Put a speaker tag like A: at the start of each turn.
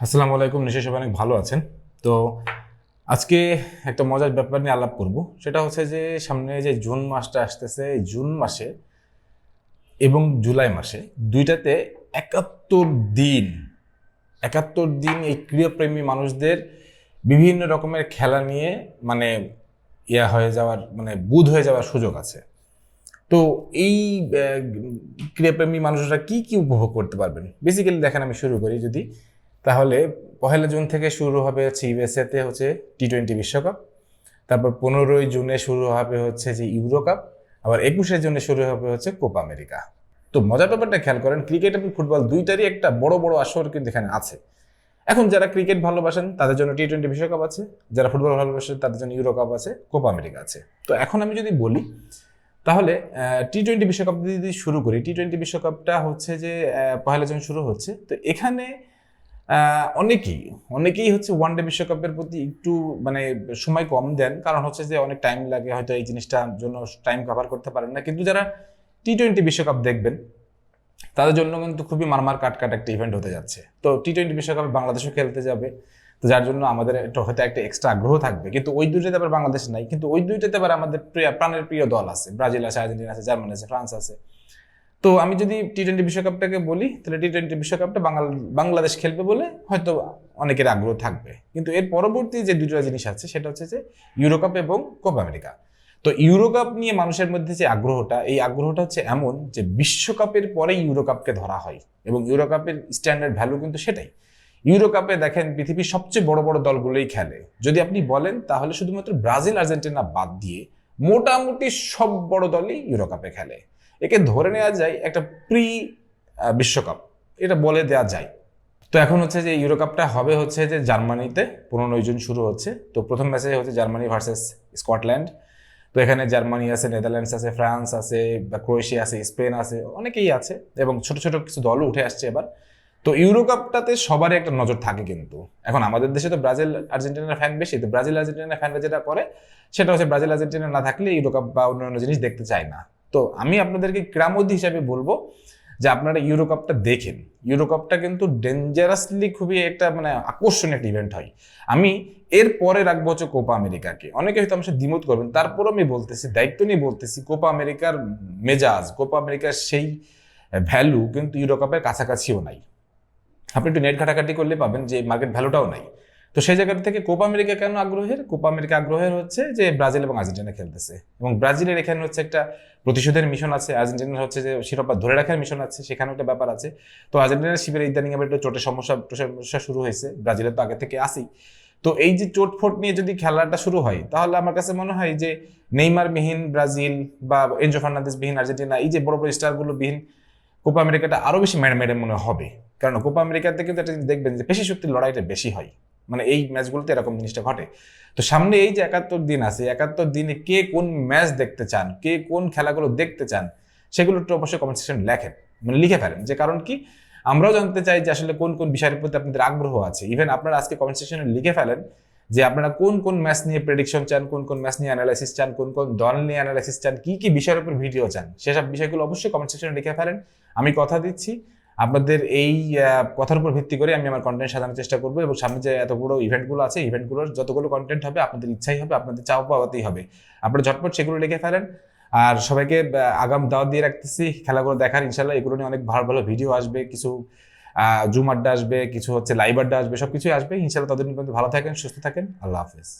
A: আসসালামু আলাইকুম নিশ্চয়ই সবাই অনেক ভালো আছেন। তো আজকে একটা মজার ব্যাপার নিয়ে আলাপ করব। সেটা হচ্ছে যে সামনে যে জুন মাসটা আসতেছে জুন মাসে এবং জুলাই মাসে দুইটাতে একাত্তর দিন একাত্তর দিন এই ক্রীড়াপ্রেমী মানুষদের বিভিন্ন রকমের খেলা নিয়ে মানে ইয়া হয়ে যাওয়ার মানে বুধ হয়ে যাওয়ার সুযোগ আছে। তো এই ক্রীড়াপ্রেমী মানুষরা কি কি উপভোগ করতে পারবেন? বেসিক্যালি দেখেন আমি শুরু করি যদি। তাহলে পহেলা জুন থেকে শুরু হবে হচ্ছে ইউএসএতে হচ্ছে টি টোয়েন্টি বিশ্বকাপ। তারপর পনেরোই জুনে শুরু হবে হচ্ছে যে ইউরো কাপ। আবার একুশে জুনে শুরু হবে হচ্ছে কোপা আমেরিকা। তো মজার ব্যাপারটা খেয়াল করেন, ক্রিকেট এবং ফুটবল দুইটারই একটা বড় বড় আসর কিন্তু এখানে আছে। এখন যারা ক্রিকেট ভালোবাসেন, তাদের জন্য টি টোয়েন্টি বিশ্বকাপ আছে। যারা ফুটবল ভালোবাসেন, তাদের জন্য ইউরো কাপ আছে, কোপা আমেরিকা আছে। তো এখন আমি যদি বলি, তাহলে টি টোয়েন্টি বিশ্বকাপ যদি শুরু করি, টি টোয়েন্টি বিশ্বকাপটা হচ্ছে যে পহেলা জুন শুরু হচ্ছে। তো এখানে অনেকেই অনেকেই হচ্ছে ওয়ান ডে বিশ্বকাপের প্রতি একটু মানে সময় কম দেন। কারণ হচ্ছে যে অনেক টাইম লাগে, হয়তো এই জিনিসটার জন্য টাইম কভার করতে পারেন না। কিন্তু যারা টি টোয়েন্টি বিশ্বকাপ দেখবেন, তাদের জন্য কিন্তু খুবই মারমার কাট কাট একটা ইভেন্ট হতে যাচ্ছে। তো টি টোয়েন্টি বিশ্বকাপে বাংলাদেশও খেলতে যাবে, তো যার জন্য আমাদের একটা হয়তো একটা এক্সট্রা আগ্রহ থাকবে। কিন্তু ওই দুইটাতে আবার বাংলাদেশ নাই, কিন্তু ওই দুইটাতে আবার আমাদের প্রিয়, প্রাণের প্রিয় দল আছে। ব্রাজিল আছে, আর্জেন্টিনা আছে, জার্মানি আছে, ফ্রান্স আছে। তো আমি যদি টি টোয়েন্টি বিশ্বকাপটাকে বলি, তাহলে টি টোয়েন্টি বিশ্বকাপটা বাংলা বাংলাদেশ খেলবে বলে হয়তো অনেকের আগ্রহ থাকবে। কিন্তু এর পরবর্তী যে দুটো জিনিস আছে, সেটা হচ্ছে যে ইউরোকাপ এবং কোপা আমেরিকা তো ইউরোকাপ নিয়ে মানুষের মধ্যে যে আগ্রহটা, এই আগ্রহটা হচ্ছে এমন যে বিশ্বকাপের পরে ইউরোকাপকে ধরা হয়। এবং ইউরোকাপের স্ট্যান্ডার্ড ভ্যালু কিন্তু সেটাই। ইউরোকাপে দেখেন পৃথিবীর সবচেয়ে বড় বড় দলগুলোই খেলে। যদি আপনি বলেন, তাহলে শুধুমাত্র ব্রাজিল, আর্জেন্টিনা বাদ দিয়ে মোটামুটি সব বড় দলই ইউরোকাপে খেলে। একে ধরে নেওয়া যায় একটা প্রি বিশ্বকাপ। এটা বলে দেওয়া যায়। তো এখন হচ্ছে যে ইউরোকাপটা হবে হচ্ছে যে জার্মানিতে, পনেরোই জুন শুরু হচ্ছে। তো প্রথম ম্যাচে হচ্ছে জার্মানি ভার্সেস স্কটল্যান্ড। তো এখানে জার্মানি আছে, নেদারল্যান্ডস আছে, ফ্রান্স আছে, বা ক্রোয়েশিয়া আছে, স্পেন আছে, অনেকেই আছে। এবং ছোট ছোট কিছু দলও উঠে আসছে এবার। তো ইউরোকাপটাতে সবারই একটা নজর থাকে কিন্তু। এখন আমাদের দেশে তো ব্রাজিল, আর্জেন্টিনার ফ্যান বেশি। তো ব্রাজিল, আর্জেন্টিনার ফ্যানরা যেটা করে, সেটা হচ্ছে ব্রাজিল, আর্জেন্টিনা না থাকলে ইউরোকাপ বা অন্যান্য জিনিস দেখতে চায় না। তো আমি আপনাদেরকে ক্রামোদি হিসাবে বলব যে আপনারা ইউরোকাপটা দেখেন। ইউরোকাপটা কিন্তু ডেঞ্জারাসলি খুবই একটা মানে আকর্ষণীয় একটা ইভেন্ট হয়। আমি এর পরে রাখব হচ্ছে কোপা আমেরিকাকে। অনেকে হয়তো আমার সাথে দ্বিমত করবেন, তারপরও আমি বলতেছি, দায়িত্ব নিয়ে বলতেছি, কোপা আমেরিকার মেজাজ, কোপা আমেরিকার সেই ভ্যালু কিন্তু ইউরোকাপের কাছাকাছিও নাই। আপনি একটু নেট ঘাটাঘাটি করলে পাবেন যে মার্কেট ভ্যালুটাও নাই। তো সেই জায়গা থেকে কোপা আমেরিকা কেন আগ্রহের? কোপা আমেরিকা আগ্রহের হচ্ছে যে ব্রাজিল এবং আর্জেন্টিনা খেলতেছে। এবং ব্রাজিলের এখানে হচ্ছে একটা প্রতিশোধের মিশন আছে। আর্জেন্টিনার হচ্ছে যে শিরোপা ধরে রাখার মিশন আছে। সেখানে একটা ব্যাপার আছে। তো আর্জেন্টিনার শিবিরে ইদানিং আবার একটু চোটের সমস্যা সমস্যা শুরু হয়েছে। ব্রাজিলের তো আগে থেকে আসি তো এই যে চোট ফোট নিয়ে যদি খেলাটা শুরু হয়, তাহলে আমার কাছে মনে হয় যে নেইমার বিহীন ব্রাজিল বা এনজো ফার্নান্দেস বিহীন আর্জেন্টিনা, এই যে বড় বড় স্টারগুলো বিহীন কোপা আমেরিকাটা আরও বেশি মেরে মনে হবে। কারণ কোপা আমেরিকাতে কিন্তু একটা দেখবেন যে পেশি শক্তির লড়াইটা বেশি হয়। মানে এই ম্যাচগুলোতে এরকম জিনিসটা ঘটে। তো সামনে এই যে একাত্তর দিন আছে, একাত্তর দিনে কে কোন ম্যাচ দেখতে চান, কে কোন খেলাগুলো দেখতে চান, সেগুলো একটু অবশ্যই কমেন্ট সেকশন লেখেন। মানে লিখে ফেলেন যে কারণ কি, আমরাও জানতে চাই যে আসলে কোন কোন বিষয়ের প্রতি আপনাদের আগ্রহ আছে। ইভেন আপনারা আজকে কমেন্ট সেকশনে লিখে ফেলেন যে আপনারা কোন কোন ম্যাচ নিয়ে প্রেডিকশন চান, কোন কোন ম্যাচ নিয়ে অ্যানালাইসিস চান, কোন কোন দল নিয়ে অ্যানালাইসিস চান, কি কি বিষয়ের উপর ভিডিও চান, সেসব বিষয়গুলো অবশ্যই কমেন্ট সেকশনে লিখে ফেলেন। আমি কথা দিচ্ছি। আপনাদের এই কথার উপর ভিত্তি করে আমি আমার কন্টেন্ট সাজানোর চেষ্টা করব এবং সামনে যে এত এতগুলো ইভেন্টগুলো আছে ইভেন্টগুলোর যতগুলো কন্টেন্ট হবে, আপনাদের ইচ্ছাই হবে, আপনাদের চাও পাওয়াতেই হবে। আপনারা ঝটপট সেগুলো লিখে ফেলেন। আর সবাইকে আগাম দাওয়াত দিয়ে রাখতেছি। খেলাগুলো দেখার ইনশাল্লাহ এগুলো নিয়ে অনেক ভালো ভালো ভিডিও আসবে, কিছু জুম আড্ডা আসবে, কিছু হচ্ছে লাইভ আড্ডা আসবে সব কিছুই আসবে। ইনশাল্লাহ ততদিন পর্যন্ত ভালো থাকেন, সুস্থ থাকেন। আল্লাহ হাফেজ।